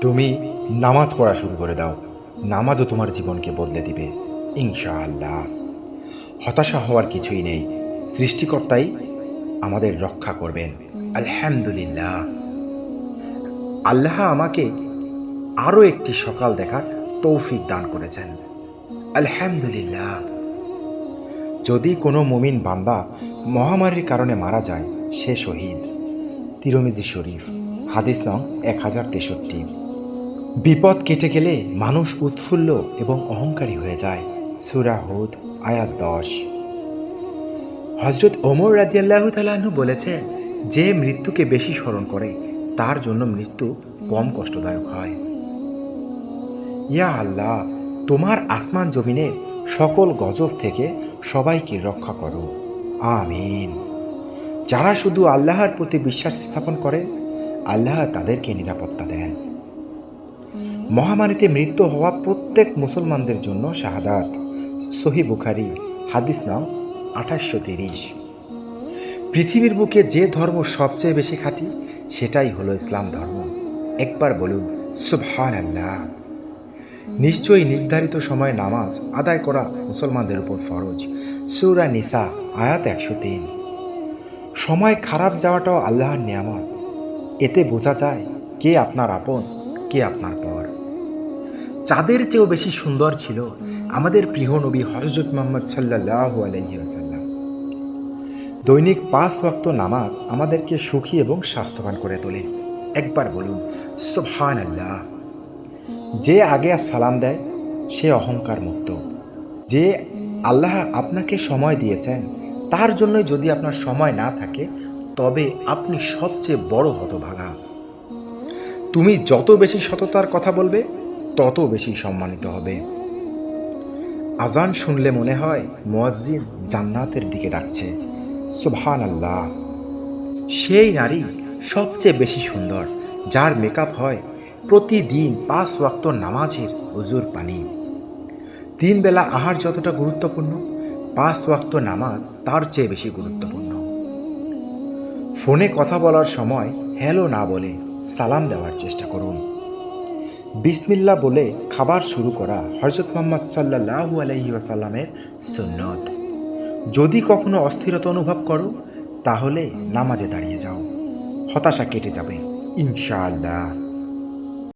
তুমি নামাজ পড়া শুরু করে দাও। নামাজও তোমার জীবনকে বদলে দিবে, ইনশাআল্লাহ। হতাশা হওয়ার কিছুই নেই। সৃষ্টিকর্তাই আমাদের রক্ষা করবেন। আলহামদুলিল্লাহ। আল্লাহ আমাকে আরও একটি সকাল দেখার তৌফিক দান করেছেন। আলহামদুলিল্লাহ। যদি কোনো মুমিন বান্দা মহামারীর কারণে মারা যায়, সে শহীদ। তিরমিজি শরীফ, হাদিস নং এক হাজার তেষট্টি। বিপদ কেটে গেলে মানুষ উৎফুল্ল এবং অহংকারী হয়ে যায়। সুরা হুদ, আয়াত দশ। হজরত ওমর রাজিয়াল্লাহ তালাহু বলেছে, যে মৃত্যুকে বেশি স্মরণ করে, তার জন্য মৃত্যু কম কষ্টদায়ক হয়। ইয়া আল্লাহ, তোমার আসমান জমিনের সকল গজব থেকে সবাইকে রক্ষা করো। আমিন। যারা শুধু আল্লাহর প্রতি বিশ্বাস স্থাপন করে, আল্লাহ তাদেরকে নিরাপত্তা দেন। মহামারীতে মৃত্যু হওয়া প্রত্যেক মুসলমানদের জন্য শাহাদাত। সহি বুখারি, হাদিস নাম আঠাশশো তিরিশ। পৃথিবীর বুকে যে ধর্ম সবচেয়ে বেশি খাঁটি, সেটাই হলো ইসলাম ধর্ম। একবার বলুন সুবহান আল্লাহ নিশ্চয়ই নির্ধারিত সময়ে নামাজ আদায় করা মুসলমানদের উপর ফরজ। সুরা নিসা, আয়াত একশো তিন। সময় খারাপ যাওয়াটাও আল্লাহর নিয়ামত। এতে বোঝা যায় কে আপনার আপন, কে আপনার পর। চাঁদের চেয়েও বেশি সুন্দর ছিল আমাদের প্রিয় নবী হরজত মোহাম্মদ সাল্লাহ আলহিহাসাল্লাম দৈনিক পাঁচ ওয়াক্ত নামাজ আমাদেরকে সুখী এবং স্বাস্থ্যবান করে তোলে। একবার বলুন সুবহান আল্লাহ যে আগে আর সালাম দেয়, সে অহংকার মুক্ত। যে আল্লাহ আপনাকে সময় দিয়েছেন, তার জন্যই যদি আপনার সময় না থাকে, তবে আপনি সবচেয়ে বড় হতভাগা। তুমি যত বেশি সততার কথা বলবে তত বেশি সম্মানিত হবে। আজান শুনলে মনে হয় মোয়াজ্জিন জান্নাতের দিকে ডাকছে। সুবহান আল্লাহ সেই নারী সবচেয়ে বেশি সুন্দর, যার মেকআপ হয় প্রতিদিন পাঁচ ওয়াক্ত নামাজের হুজুর পানি। তিন বেলা আহার যতটা গুরুত্বপূর্ণ, পাঁচ ওয়াক্ত নামাজ তার চেয়ে বেশি গুরুত্বপূর্ণ। ফোনে কথা বলার সময় হ্যালো না বলে সালাম দেওয়ার চেষ্টা করুন। বিসমিল্লা বলে খাবার শুরু করা হজরত মোহাম্মদ সাল্লাহু আলহি ওয়াসাল্লামের সুন্নত। যদি কখনো অস্থিরতা অনুভব করো, তাহলে নামাজে দাঁড়িয়ে যাও। হতাশা কেটে যাবে। ইনশাআল্লাহ।